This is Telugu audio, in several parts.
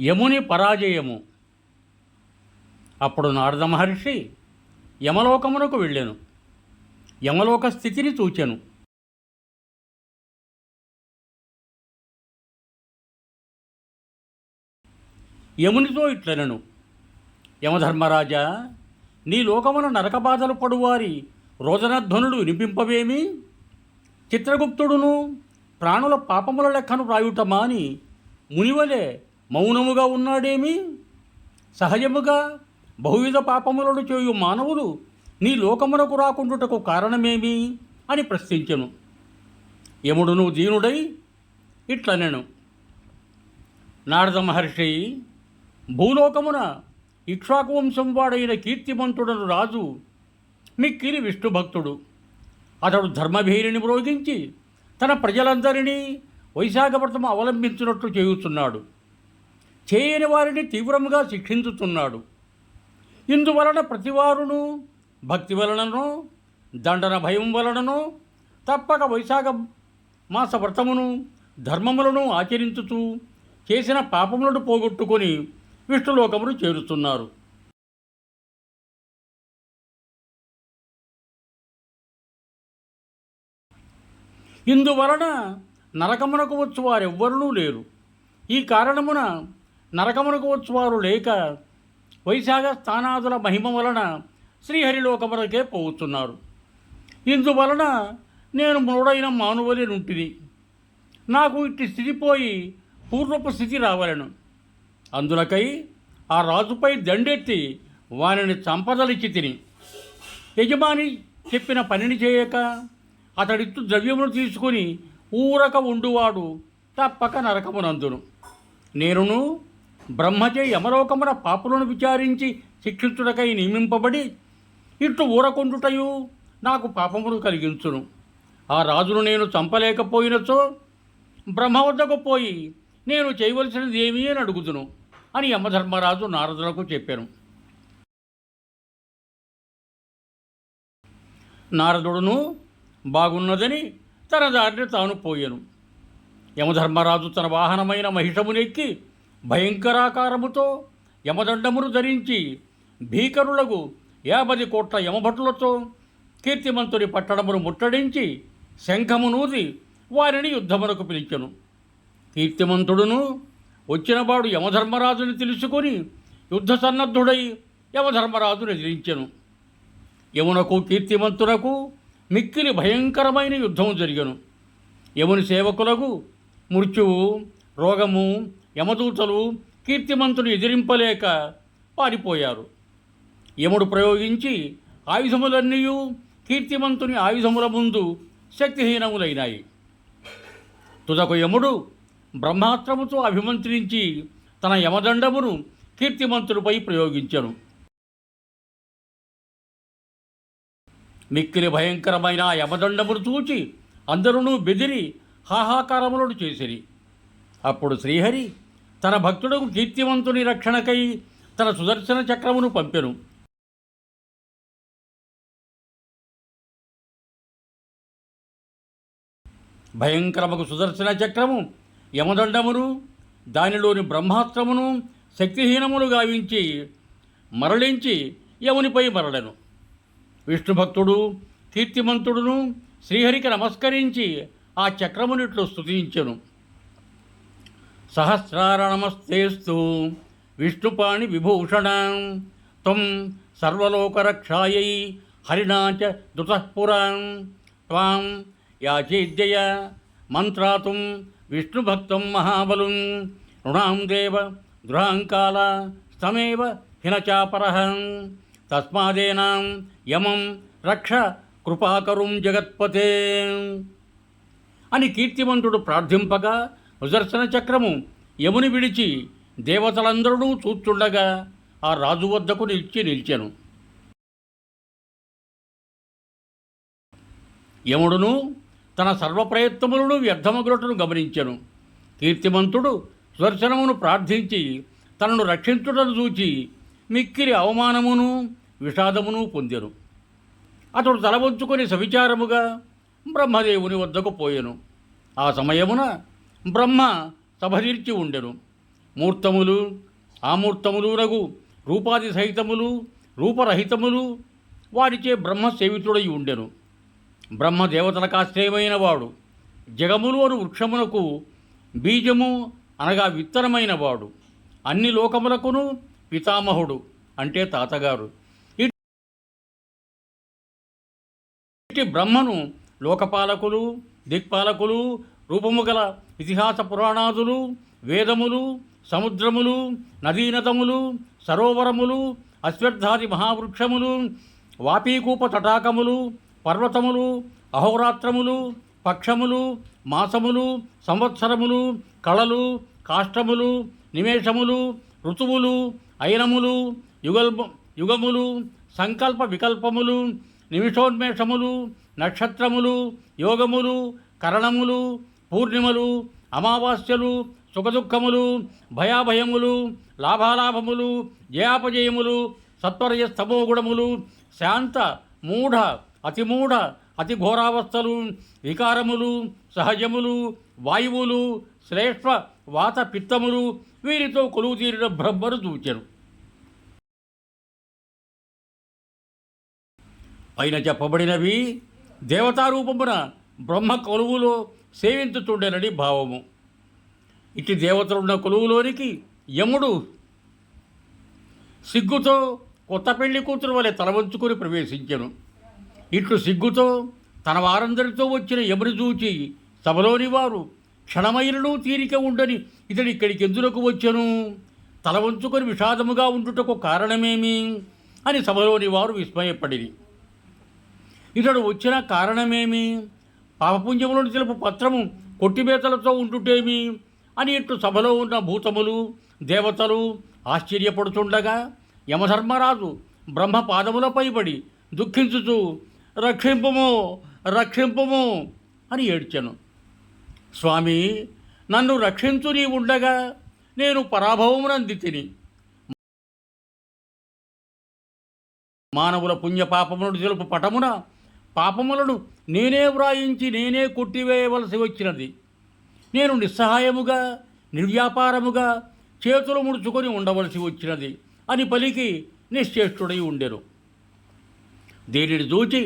యముని పరాజయము. అప్పుడు నారద మహర్షి యమలోకమునకు వెళ్ళాను. యమలోక స్థితిని చూచెను. యమునితో ఇట్లనను. యమధర్మరాజా నీ లోకమున నరకబాధలు పడువారి రోదనధ్వనులు వినిపింపవేమి? చిత్రగుప్తుడును ప్రాణుల పాపముల లెక్కను రాయుట అని మునివలే మౌనముగా ఉన్నాడేమి? సహజముగా బహువిధ పాపములను చేయు మానవులు నీ లోకమునకు రాకుండుటకు కారణమేమి అని ప్రశ్నించెను. యముడును దీనుడై ఇట్లనెను. నారద మహర్షి భూలోకమున ఇక్ష్వాకు వంశం వాడైన కీర్తిమంతుడను రాజు మిక్కిలి విష్ణు భక్తుడు. అతడు ధర్మభీరిని మ్రోగించి తన ప్రజలందరినీ వైశాఖ వ్రతం అవలంబించినట్లు చేయుచున్నాడు. చేయని వారిని తీవ్రంగా శిక్షించుతున్నాడు. ఇందువలన ప్రతివారును భక్తి వలననో దండన భయం వలననో తప్పక వైశాఖ మాస వ్రతమును ధర్మములను ఆచరించుతూ చేసిన పాపములను పోగొట్టుకొని విష్ణులోకమును చేరుతున్నారు ఇందువలన నరకమునకు వచ్చు వారెవ్వరూ లేరు. ఈ కారణమున నరకమునకు వచ్చువారు లేక వైశాఖ స్థానాదుల మహిమ వలన శ్రీహరిలోకమునకే పోతున్నారు ఇందువలన నేను మూడైన మానువలి నుంటిని. నాకు ఇట్టి స్థితి పోయి పూర్వపు స్థితి రావలను. అందులకై ఆ రాజుపై దండెత్తి వానిని చంపదలిచి తిని. యజమాని చెప్పిన పనిని చేయక అతడిత్తు ద్రవ్యమును తీసుకుని ఊరక ఉండువాడు తప్పక నరకమునందును. నేనును బ్రహ్మచే యమలోకమున పాపులను విచారించి శిక్షించుటకై నియమింపబడి ఇట్లు ఊరకొండుటయు నాకు పాపమును కలిగించును. ఆ రాజును నేను చంపలేకపోయినచో బ్రహ్మ వద్దకు పోయి నేను చేయవలసినది ఏమీ అని అడుగుదును అని యమధర్మరాజు నారదులకు చెప్పాను. నారదుడును బాగున్నదని తన దారిని తాను పోయాను. యమధర్మరాజు తన వాహనమైన మహిషమునెక్కి భయంకరాకారముతో యమదండమును ధరించి భీకరులకు యాభై కోట్ల యమభటులతో కీర్తిమంతుని పట్టణమును ముట్టడించి శంఖమునూది వారిని యుద్ధమునకు పిలిచెను. కీర్తిమంతుడును వచ్చినవాడు యమధర్మరాజుని తెలుసుకొని యుద్ధ సన్నద్ధుడై యమధర్మరాజును ఎదిరించెను. యమునకు కీర్తిమంతునకు మిక్కిలి భయంకరమైన యుద్ధము జరిగను. యముని సేవకులకు మృత్యువు రోగము యమదూతలు కీర్తిమంతుని ఎదిరింపలేక పారిపోయారు. యముడు ప్రయోగించి ఆయుధములన్నీ కీర్తిమంతుని ఆయుధముల ముందు శక్తిహీనములైనాయి. తుదకు యముడు బ్రహ్మాస్త్రముతో అభిమంత్రించి తన యమదండమును కీర్తిమంతుడిపై ప్రయోగించను. మిక్కిలి భయంకరమైన యమదండమును చూచి అందరూ బెదిరి హాహాకారములను చేసిరి. అప్పుడు శ్రీహరి తన భక్తుడు కీర్తివంతుని రక్షణకై తన సుదర్శన చక్రమును పంపెను. భయంకరముకు సుదర్శన చక్రము యమదండమును దానిలోని బ్రహ్మాస్త్రమును శక్తిహీనమును గావించి మరలించి యమునిపై మరలను. విష్ణుభక్తుడు కీర్తిమంతుడును శ్రీహరికి నమస్కరించి ఆ చక్రమునిట్లు స్తుతించెను. సహస్రారణమస్తేస్తు. విష్ణుపాణి విభూషణ. త్వం సర్వలోకరక్షాయై హరిణాచ దుతఃపురాం త్వాం యాచేద్యయ మంత్రాతుం విష్ణుభక్తం మహాబలుం. నృణాం దేవ గృహాంకాల స్తమేవ హినచాపరః. తస్మాదేనాం యమం రక్ష కృపాకరుం జగత్పతే. అని కీర్తివంతుడు ప్రార్థింపగా సుదర్శన చక్రము యముని విడిచి దేవతలందరూ చూస్తుండగా ఆ రాజు వద్దకు నిలిచి నిలిచెను. యముడును తన సర్వప్రయత్నములను వ్యర్థమగులటను గమనించెను. కీర్తిమంతుడు సుదర్శనమును ప్రార్థించి తనను రక్షించుటను చూచి మిక్కిరి అవమానమును విషాదమును పొందెను. అతడు తలవంచుకొని సవిచారముగా బ్రహ్మదేవుని వద్దకు పోయెను. ఆ సమయమున బ్రహ్మ సభదీర్చి ఉండెను. మూర్తములు ఆమూర్తములు రగు రూపాది సహితములు రూపరహితములు వారిచే బ్రహ్మ సేవితుడై ఉండెను. బ్రహ్మ దేవతలకు ఆశ్రయమైన వాడు జగములు అను వృక్షమునకు బీజము అనగా విత్తనమైన వాడు అన్ని లోకములకును పితామహుడు అంటే తాతగారు. ఇటు బ్రహ్మను లోకపాలకులు దిక్పాలకులు రూపము గల ఇతిహాస పురాణాదులు వేదములు సముద్రములు నదీనదములు సరోవరములు అశ్వత్థాది మహావృక్షములు వాపీకూప తటాకములు పర్వతములు అహోరాత్రములు పక్షములు మాసములు సంవత్సరములు కళలు కాష్టములు నిమేషములు ఋతువులు ఐనములు యుగల్ యుగములు సంకల్ప వికల్పములు నిమిషోన్మేషములు నక్షత్రములు యోగములు కరణములు పూర్ణిమలు అమావాస్యలు సుఖదుఖములు భయాభయములు లాభాలాభములు జయాపజయములు సత్వరయ స్తమోగుణములు శాంత మూఢ అతిమూఢ అతి ఘోరావస్థలు వికారములు సహజములు వాయువులు శ్రేష్ఠ వాత పిత్తములు వీరితో కొలువు తీరిన బ్రహ్మను చూచెను పైన చెప్పబడినవి దేవతారూపమున బ్రహ్మ కొలువులో సేవించుతుండేనని భావము. ఇటు దేవతలున్న కొలువులోనికి యముడు సిగ్గుతో కొత్త పెళ్ళి కూతురు వలె తలవంచుకొని ప్రవేశించెను. ఇట్లు సిగ్గుతో తన వారందరితో వచ్చిన యముని చూచి సభలోని వారు క్షణమైనను తీరిక ఉండని ఇతడు ఇక్కడికి ఎందులకు వచ్చెను? తల వంచుకొని విషాదముగా ఉండుటకు కారణమేమి? అని సభలోని వారు విస్మయపడిరి. ఇతడు వచ్చిన కారణమేమి? పాపపుంజములను తెలుపు పత్రము కొట్టిమేతలతో ఉండుటేమి? అని ఇట్లు సభలో ఉన్న భూతములు దేవతలు ఆశ్చర్యపడుతుండగా యమధర్మరాజు బ్రహ్మ పాదములపై పడి దుఃఖించుచు రక్షింపము రక్షింపము అని ఏడ్చాను. స్వామి నన్ను రక్షించు నీ ఉండగా నేను పరాభవమునంది తిని. మానవుల పుణ్య తెలుపు పటమున పాపములను నేనే వ్రాయించి నేనే కొట్టివేయవలసి వచ్చినది. నేను నిస్సహాయముగా నిర్వ్యాపారముగా చేతులు ముడుచుకొని ఉండవలసి వచ్చినది అని పలికి నిశ్చేష్టుడై ఉండెను. దీనిని చూచి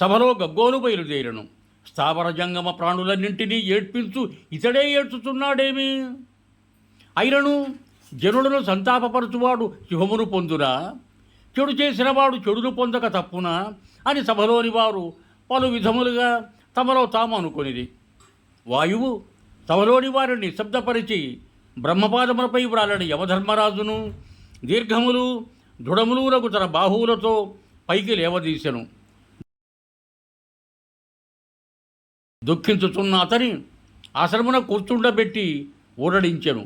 సభలో గగ్గోలు బయలుదేరను. స్థావర జంగమ ప్రాణులన్నింటినీ ఏడ్పించు ఇతడే ఏడ్చుచున్నాడేమి అయినను జనులను సంతాపపరచువాడు శుభమును పొందురా? చెడు చేసినవాడు చెడును పొందక తప్పున అని సభలోని వారు పలు విధములుగా తమలో తాము అనుకునేది వాయువు తమలోని వారిని నిశ్శబ్దపరిచి బ్రహ్మపాదములపై వ్రాలని యమధర్మరాజును దీర్ఘములు దృఢములునకు తన బాహువులతో పైకి లేవదీశను దుఃఖించుతున్న అతని ఆశ్రమున కూర్చుండబెట్టి ఊరడించెను.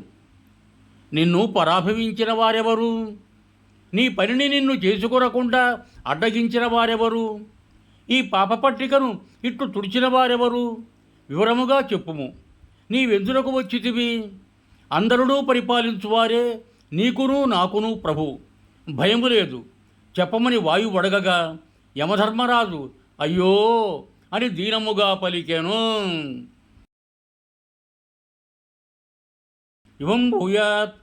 నిన్ను పరాభవించిన వారెవరు? నీ పనిని నిన్ను చేసుకొనకుండా అడ్డగించిన వారెవరు? ఈ పాపపట్టికను ఇట్లు తుడిచిన వారెవరు? వివరముగా చెప్పుము. నీవెందులకు వచ్చితివి? అందరుడూ పరిపాలించువారే నీకును నాకును ప్రభు. భయము లేదు. చెప్పమని వాయువు అడగగా యమధర్మరాజు అయ్యో! అని దీనముగా పలికాను. ఇవం భూయాత్.